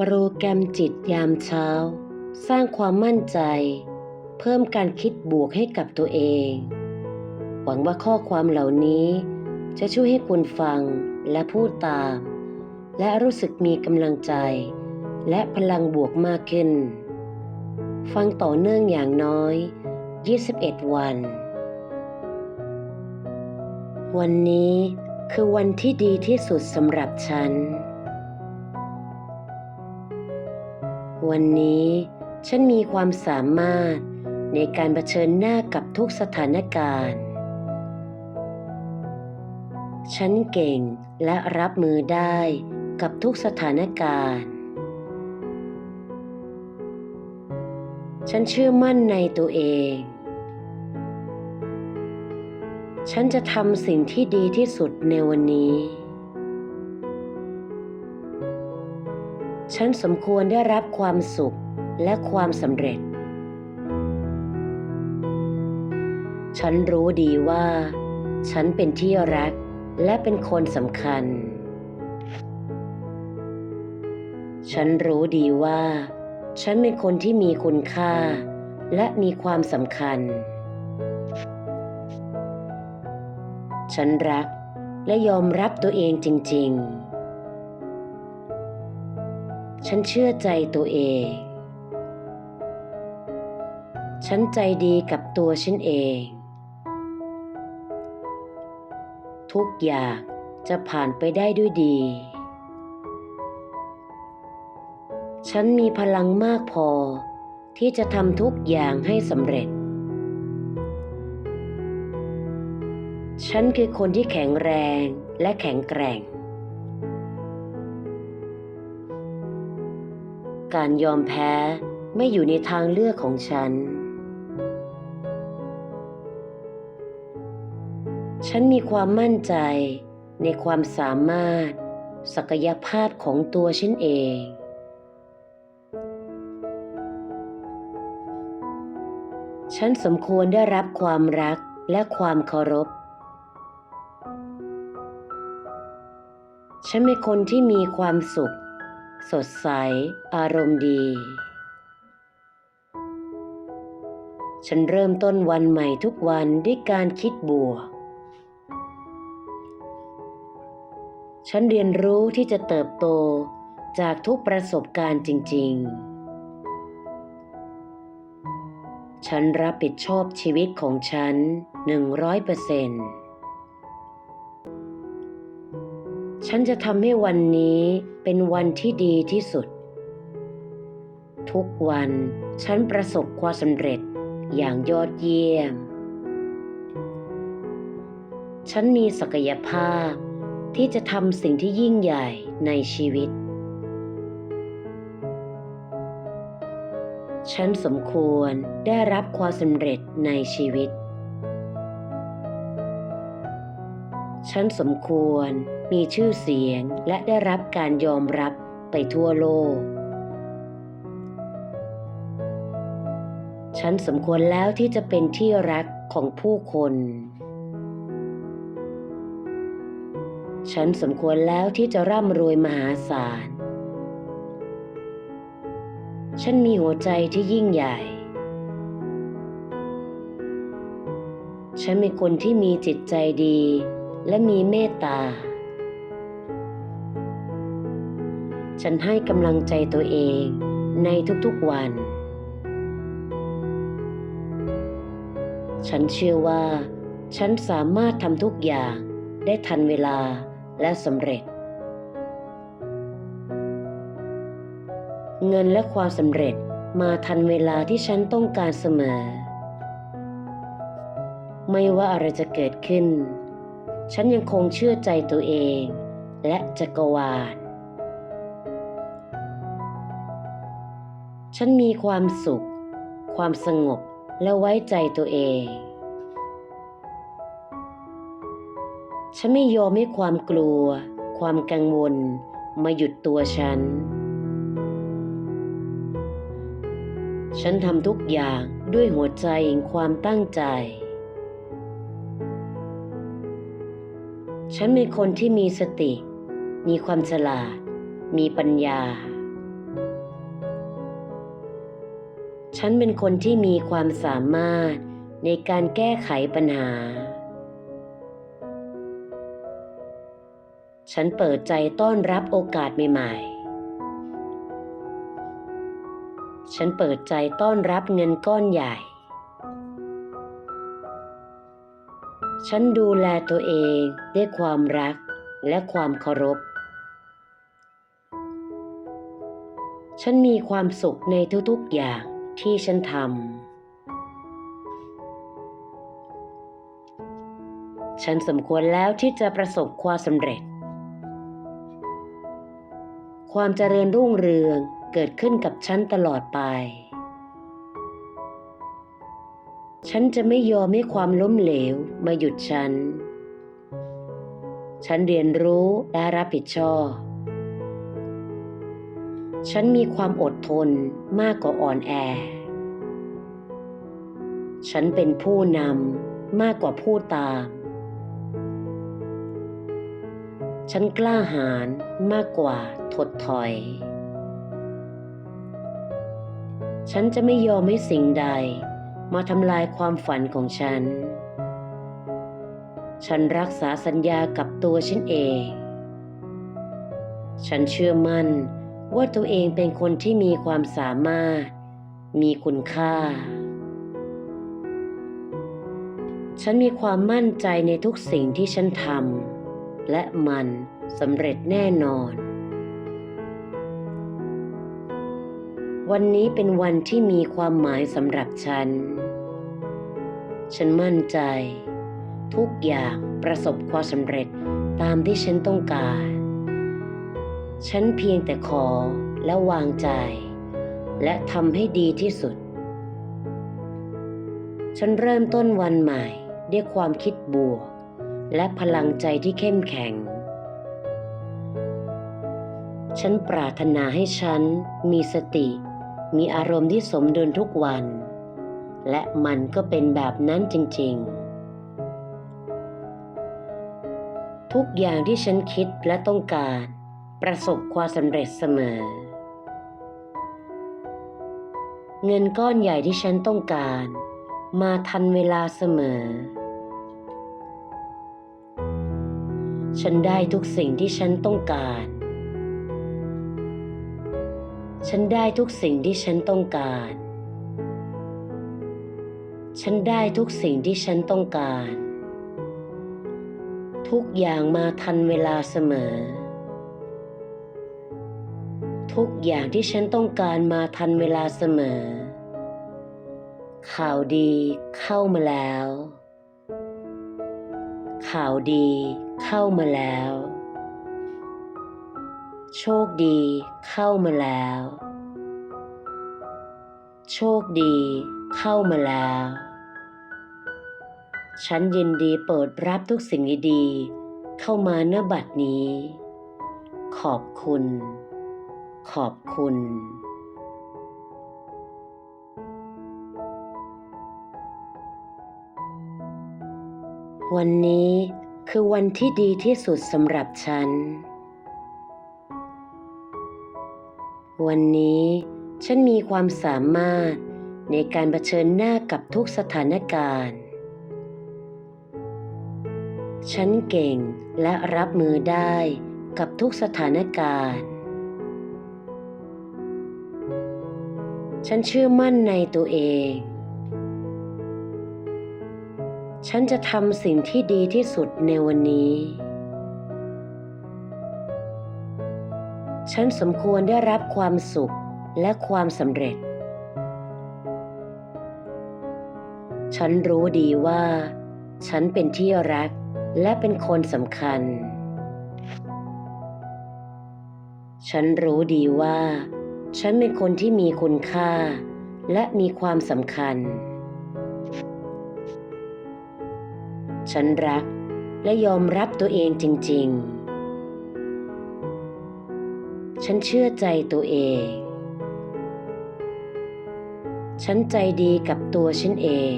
โปรแกรมจิตยามเช้า สร้างความมั่นใจ เพิ่มการคิดบวกให้กับตัวเอง หวังว่าข้อความเหล่านี้ จะช่วยให้คุณฟังและพูดตาม และรู้สึกมีกำลังใจ และพลังบวกมากขึ้น ฟังต่อเนื่องอย่างน้อย 21 วัน วันนี้คือวันที่ดีที่สุดสำหรับฉัน วันนี้ฉันมีความสามารถในการเผชิญหน้ากับทุกสถานการณ์ ฉันเก่งและรับมือได้กับทุกสถานการณ์ ฉันเชื่อมั่นในตัวเอง ฉันจะทำสิ่งที่ดีที่สุดในวันนี้ ฉันสมควรได้รับความสุขและความสำเร็จ ฉันรู้ดีว่า ฉันเป็นที่รักและเป็นคนสำคัญ ฉันรู้ดีว่า ฉันเป็นคนที่มีคุณค่า และมีความสำคัญ ฉันรักและยอมรับตัวเองจริง ๆ ฉันเชื่อใจตัวเอง ฉันใจดีกับตัวฉันเอง ทุกอย่างจะผ่านไปได้ด้วยดี ฉันมีพลังมากพอที่จะทำทุกอย่างให้สำเร็จ ฉันคือคนที่แข็งแรงและแข็งแกร่ง การยอมแพ้ไม่อยู่ในทางเลือกของฉัน ฉันมีความมั่นใจในความสามารถ ศักยภาพของตัวฉันเอง ฉันสมควรได้รับความรักและความเคารพ ฉันเป็นคนที่มีความสุข สดใส อารมณ์ดี ฉันเริ่มต้นวันใหม่ทุกวันด้วยการคิดบวก ฉันเรียนรู้ที่จะเติบโตจากทุกประสบการณ์จริง ๆ ฉันรับผิดชอบชีวิตของฉันหนึ่งร้อยเปอร์เซ็นต์ ฉันจะทำให้วันนี้เป็นวันที่ดีที่สุด ทุกวันฉันประสบความสำเร็จอย่างยอดเยี่ยม ฉันมีศักยภาพที่จะทำสิ่งที่ยิ่งใหญ่ในชีวิต ฉันสมควรได้รับความสำเร็จในชีวิต ฉันสมควร มีชื่อเสียงและได้รับการยอมรับไปทั่วโลก ฉันสมควรแล้วที่จะเป็นที่รักของผู้คน ฉันสมควรแล้วที่จะร่ำรวยมหาศาล ฉันมีหัวใจที่ยิ่งใหญ่ ฉันเป็นคนที่มีจิตใจดีและมีเมตตา ฉันให้กำลังใจตัวเองในทุกๆวัน ฉันเชื่อว่า ฉันสามารถทำทุกอย่างได้ทันเวลาและสำเร็จ เงินและความสำเร็จมาทันเวลาที่ฉันต้องการเสมอ ไม่ว่าอะไรจะเกิดขึ้น ฉันยังคงเชื่อใจตัวเอง และจักรวาล ฉันมีความสุข ความสงบและไว้ใจตัวเอง ฉันไม่ยอมให้ความกลัว ความกังวล มาหยุดตัวฉัน ฉันทำทุกอย่างด้วยหัวใจแห่งความตั้งใจ ฉันเป็นคนที่มีสติ มีความฉลาด มีปัญญา ฉันเป็นคนที่มีความสามารถในการแก้ไขปัญหา ฉันเปิดใจต้อนรับโอกาสใหม่ๆ ฉันเปิดใจต้อนรับเงินก้อนใหญ่ ฉันดูแลตัวเองด้วยความรักและความเคารพ ฉันมีความสุขในทุกๆอย่าง ที่ฉันทำ ฉันสมควรแล้วที่จะประสบความสำเร็จ ความเจริญรุ่งเรืองเกิดขึ้นกับฉันตลอดไป ฉันจะไม่ยอมให้ความล้มเหลวมาหยุดฉัน ฉันเรียนรู้และรับผิดชอบ ฉันมีความอดทนมากกว่าอ่อนแอ ฉันเป็นผู้นำมากกว่าผู้ตาม ฉันกล้าหาญมากกว่าถดถอย ฉันจะไม่ยอมให้สิ่งใดมาทำลายความฝันของฉัน ฉันรักษาสัญญากับตัวฉันเอง ฉันเชื่อมั่น ว่าตัวเองเป็นคนที่มีความสามารถ มีคุณค่า ฉันมีความมั่นใจในทุกสิ่งที่ฉันทำและมันสำเร็จแน่นอน วันนี้เป็นวันที่มีความหมายสำหรับฉัน ฉันมั่นใจ ทุกอย่างประสบความสำเร็จตามที่ฉันต้องการ ฉันเพียงแต่ขอและวางใจ และทำให้ดีที่สุด ฉันเริ่มต้นวันใหม่ด้วยความคิดบวก และพลังใจที่เข้มแข็ง ฉันปรารถนาให้ฉันมีสติ มีอารมณ์ที่สมดุลทุกวัน และมันก็เป็นแบบนั้นจริง ๆทุกอย่างที่ฉันคิดและต้องการ ประสบความสำเร็จเสมอ เงินก้อนใหญ่ที่ฉันต้องการ มาทันเวลาเสมอ ฉันได้ทุกสิ่งที่ฉันต้องการ ฉันได้ทุกสิ่งที่ฉันต้องการ ฉันได้ทุกสิ่งที่ฉันต้องการ ทุกอย่างมาทันเวลาเสมอ ทุกอย่างที่ฉันต้องการมาทันเวลาเสมอ ข่าวดีเข้ามาแล้ว ข่าวดีเข้ามาแล้ว โชคดีเข้ามาแล้ว โชคดีเข้ามาแล้ว ฉันยินดีเปิดรับทุกสิ่งดีๆเข้ามาเนื้อบัดนี้ ขอบคุณ ขอบคุณ วันนี้คือวันที่ดีที่สุดสำหรับฉัน วันนี้ฉันมีความสามารถในการเผชิญหน้ากับทุกสถานการณ์ ฉันเก่งและรับมือได้กับทุกสถานการณ์ ฉันเชื่อมั่นในตัวเอง ฉันจะทำสิ่งที่ดีที่สุดในวันนี้ ฉันสมควรได้รับความสุขและความสำเร็จ ฉันรู้ดีว่า ฉันเป็นที่รักและเป็นคนสำคัญ ฉันรู้ดีว่า ฉันเป็นคนที่มีคุณค่า และมีความสำคัญ ฉันรักและยอมรับตัวเองจริง ๆ ฉันเชื่อใจตัวเอง ฉันใจดีกับตัวฉันเอง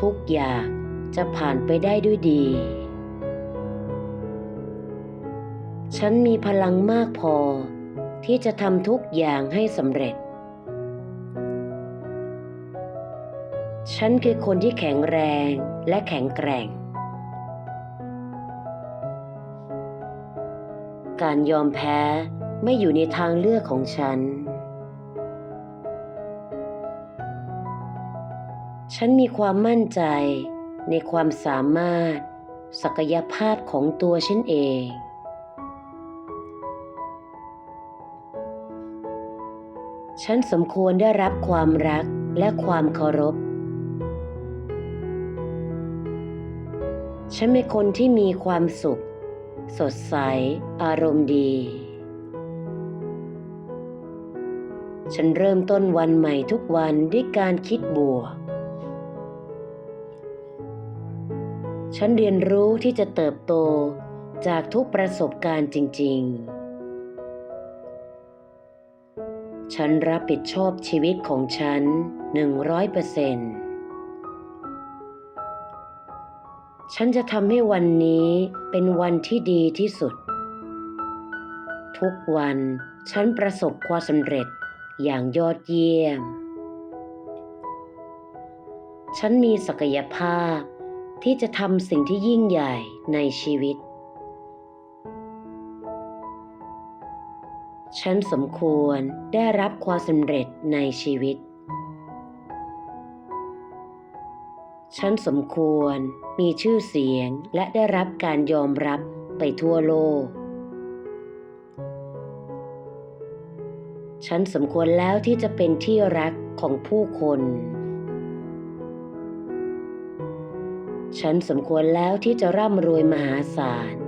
ทุกอย่างจะผ่านไปได้ด้วยดี ฉันมีพลังมากพอ ที่จะทำทุกอย่างให้สำเร็จ ฉันคือคนที่แข็งแรงและแข็งแกร่ง การยอมแพ้ไม่อยู่ในทางเลือกของฉัน ฉันมีความมั่นใจในความสามารถ ศักยภาพของตัวฉันเอง ฉันสมควรได้รับความรักและความเคารพ ฉันเป็นคนที่มีความสุข สดใส อารมณ์ดี ฉันเริ่มต้นวันใหม่ทุกวันด้วยการคิดบวก ฉันเรียนรู้ที่จะเติบโตจากทุกประสบการณ์จริง ๆ ฉันรับผิดชอบชีวิตของฉันหนึ่งร้อยเปอร์เซ็นต์ฉันจะทำให้วันนี้เป็นวันที่ดีที่สุด ทุกวันฉันประสบความสำเร็จอย่างยอดเยี่ยม ฉันมีศักยภาพที่จะทำสิ่งที่ยิ่งใหญ่ในชีวิต ฉันสมควรได้รับความสำเร็จในชีวิต ฉันสมควรมีชื่อเสียงและได้รับการยอมรับไปทั่วโลก ฉันสมควรแล้วที่จะเป็นที่รักของผู้คน ฉันสมควรแล้วที่จะร่ำรวยมหาศาล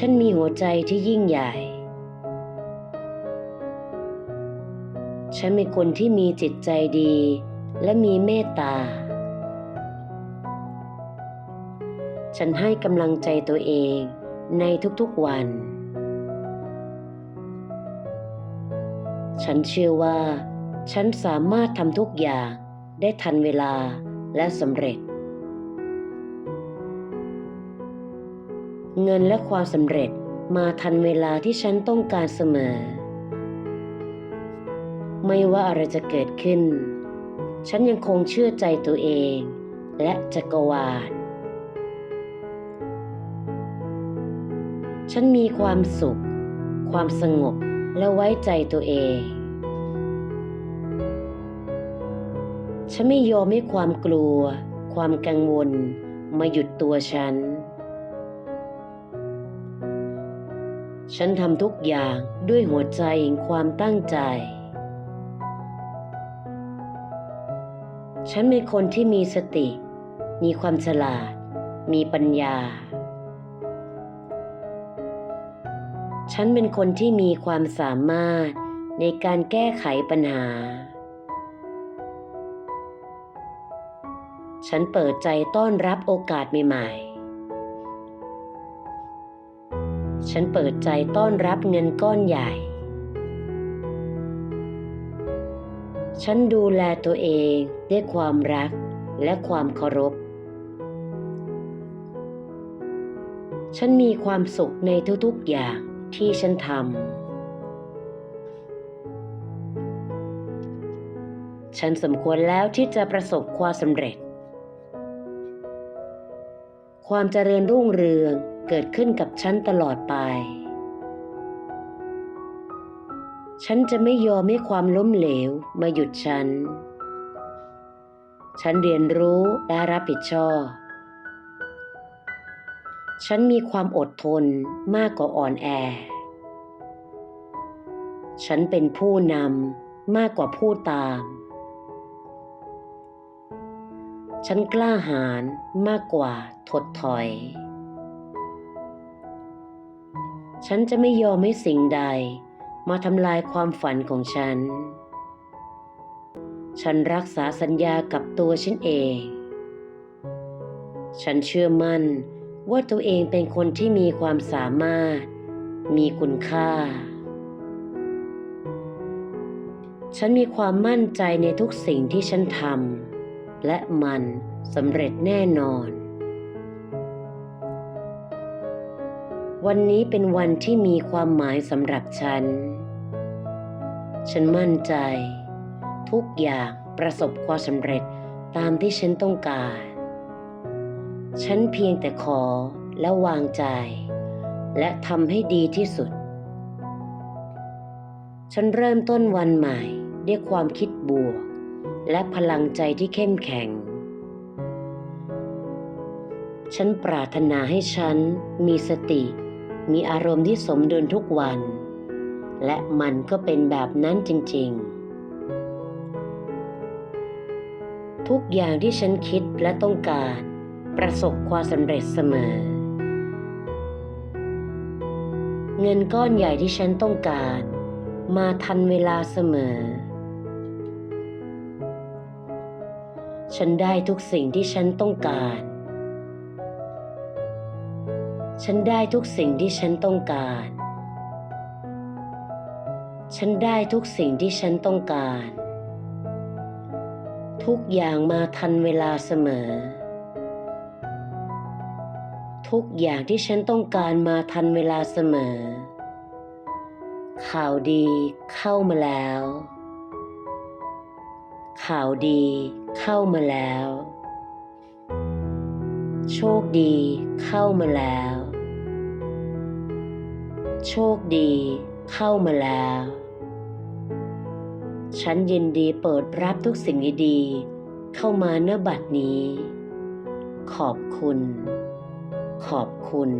ฉันมีหัวใจที่ยิ่งใหญ่ ฉันเป็นคนที่มีจิตใจดีและมีเมตตา ฉันให้กำลังใจตัวเองในทุกๆวัน ฉันเชื่อว่า ฉันสามารถทำทุกอย่างได้ทันเวลาและสำเร็จ เงินและความสำเร็จมาทันเวลาที่ฉันต้องการเสมอ ไม่ว่าอะไรจะเกิดขึ้น ฉันยังคงเชื่อใจตัวเอง และจักรวาล ฉันมีความสุข ความสงบและไว้ใจตัวเอง ฉันไม่ยอมให้ความกลัว ความกังวล มาหยุดตัวฉัน ฉันทำทุกอย่างด้วยหัวใจแห่งความตั้งใจ ฉันเป็นคนที่มีสติ มีความฉลาด มีปัญญา ฉันเป็นคนที่มีความสามารถในการแก้ไขปัญหา ฉันเปิดใจต้อนรับโอกาสใหม่ๆ ฉันเปิดใจต้อนรับเงินก้อนใหญ่ ฉันดูแลตัวเองด้วยความรักและความเคารพ ฉันมีความสุขในทุกๆอย่างที่ฉันทำ ฉันสมควรแล้วที่จะประสบความสำเร็จ ความเจริญรุ่งเรือง เกิดขึ้นกับฉันตลอดไป ฉันจะไม่ยอมให้ความล้มเหลวมาหยุดฉัน ฉันเรียนรู้และรับผิดชอบ ฉันมีความอดทนมากกว่าอ่อนแอ ฉันเป็นผู้นำมากกว่าผู้ตาม ฉันกล้าหาญมากกว่าถดถอย ฉันจะไม่ยอมให้สิ่งใด มาทำลายความฝันของฉัน ฉันรักษาสัญญากับตัวฉันเอง ฉันเชื่อมั่นว่าตัวเองเป็นคนที่มีความสามารถ มีคุณค่า ฉันมีความมั่นใจในทุกสิ่งที่ฉันทำและมันสำเร็จแน่นอน วันนี้เป็นวันที่มีความหมายสำหรับฉัน ฉันมั่นใจ ทุกอย่างประสบความสำเร็จตามที่ฉันต้องการ ฉันเพียงแต่ขอและวางใจ และทำให้ดีที่สุด ฉันเริ่มต้นวันใหม่ด้วยความคิดบวก และพลังใจที่เข้มแข็ง ฉันปรารถนาให้ฉันมีสติ มีอารมณ์ที่สมดุลทุกวัน และมันก็เป็นแบบนั้นจริง ๆ ทุกอย่างที่ฉันคิดและต้องการ ประสบความสำเร็จเสมอ เงินก้อนใหญ่ที่ฉันต้องการ มาทันเวลาเสมอ ฉันได้ทุกสิ่งที่ฉันต้องการ ฉันได้ทุกสิ่งที่ฉันต้องการ ฉันได้ทุกสิ่งที่ฉันต้องการ ทุกอย่างมาทันเวลาเสมอ ทุกอย่างที่ฉันต้องการมาทันเวลาเสมอ ข่าวดีเข้ามาแล้ว ข่าวดีเข้ามาแล้ว โชคดีเข้ามาแล้ว โชคดีเข้ามาแล้ว ฉันยินดีเปิดรับทุกสิ่งดีๆเข้ามาเนื้อบัดนี้ ขอบคุณ ขอบคุณ